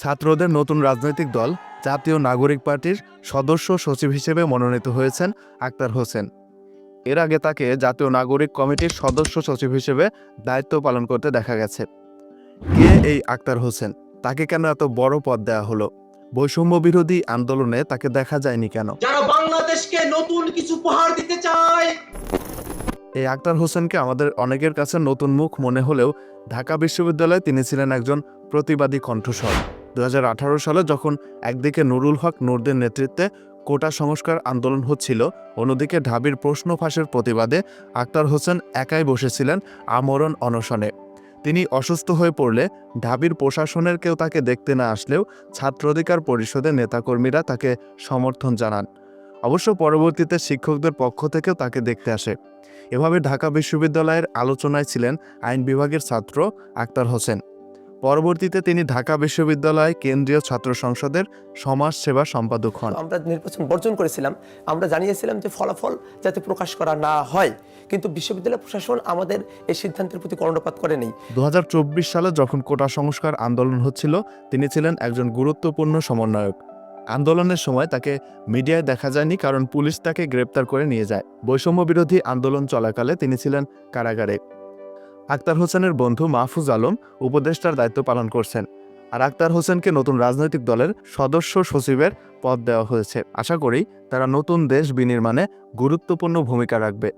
ছাত্রদের নতুন রাজনৈতিক দল জাতীয় নাগরিক পার্টির সদস্য সচিব হিসেবে মনোনীত হয়েছেন আক্তার হোসেন। এর আগে তাকে জাতীয় নাগরিক কমিটির সদস্য সচিব হিসেবে দায়িত্ব পালন করতে দেখা গেছে। কে এই আক্তার হোসেন? তাকে কেন এত বড় পদ দেওয়া হলো? বৈষম্য বিরোধী আন্দোলনে তাকে দেখা যায়নি কেন? যারা বাংলাদেশকে নতুন কিছু উপহার দিতে চায়। এই আক্তার হোসেনকে আমাদের অনেকের কাছে নতুন মুখ মনে হলেও ঢাকা বিশ্ববিদ্যালয়ে তিনি ছিলেন একজন প্রতিবাদী কণ্ঠস্বর। দু হাজার আঠারো সালে যখন একদিকে নুরুল হক নূরদের নেতৃত্বে কোটা সংস্কার আন্দোলন হচ্ছিল, অন্যদিকে ঢাবির প্রশ্ন ফাঁসের প্রতিবাদে আক্তার হোসেন একাই বসেছিলেন আমরণ অনশনে। তিনি অসুস্থ হয়ে পড়লে ঢাবির প্রশাসনের কেউ তাকে দেখতে না আসলেও ছাত্র অধিকার পরিষদের নেতাকর্মীরা তাকে সমর্থন জানান। অবশ্য পরবর্তীতে শিক্ষকদের পক্ষ থেকেও তাকে দেখতে আসে। এভাবে ঢাকা বিশ্ববিদ্যালয়ের আলোচনায় ছিলেন আইন বিভাগের ছাত্র আক্তার হোসেন। পরবর্তীতে তিনি ঢাকা বিশ্ববিদ্যালয় কেন্দ্রীয় ছাত্র সংসদের সমাজ সেবা সম্পাদক হন। আমরা নির্বাচন বর্জন করেছিলাম। আমরা জানিয়েছিলাম যে ফলাফল যাতে প্রকাশ করা না হয়। কিন্তু বিশ্ববিদ্যালয় প্রশাসন আমাদের এই সিদ্ধান্তের প্রতি কর্ণপাত করেনি। দু হাজার চব্বিশ সালে যখন কোটা সংস্কার আন্দোলন হচ্ছিল তিনি ছিলেন একজন গুরুত্বপূর্ণ সমন্বয়ক। আন্দোলনের সময় তাকে মিডিয়ায় দেখা যায়নি কারণ পুলিশ তাকে গ্রেপ্তার করে নিয়ে যায়। বৈষম্য বিরোধী আন্দোলন চলাকালে তিনি ছিলেন কারাগারে। আক্তার হোসেনের বন্ধু মাহফুজ আলম উপদেষ্টার দায়িত্ব পালন করছেন আর আক্তার হোসেনকে নতুন রাজনৈতিক দলের সদস্য সচিবের পদ দেওয়া হয়েছে। আশা করি তারা নতুন দেশ বিনির্মাণে গুরুত্বপূর্ণ ভূমিকা রাখবে।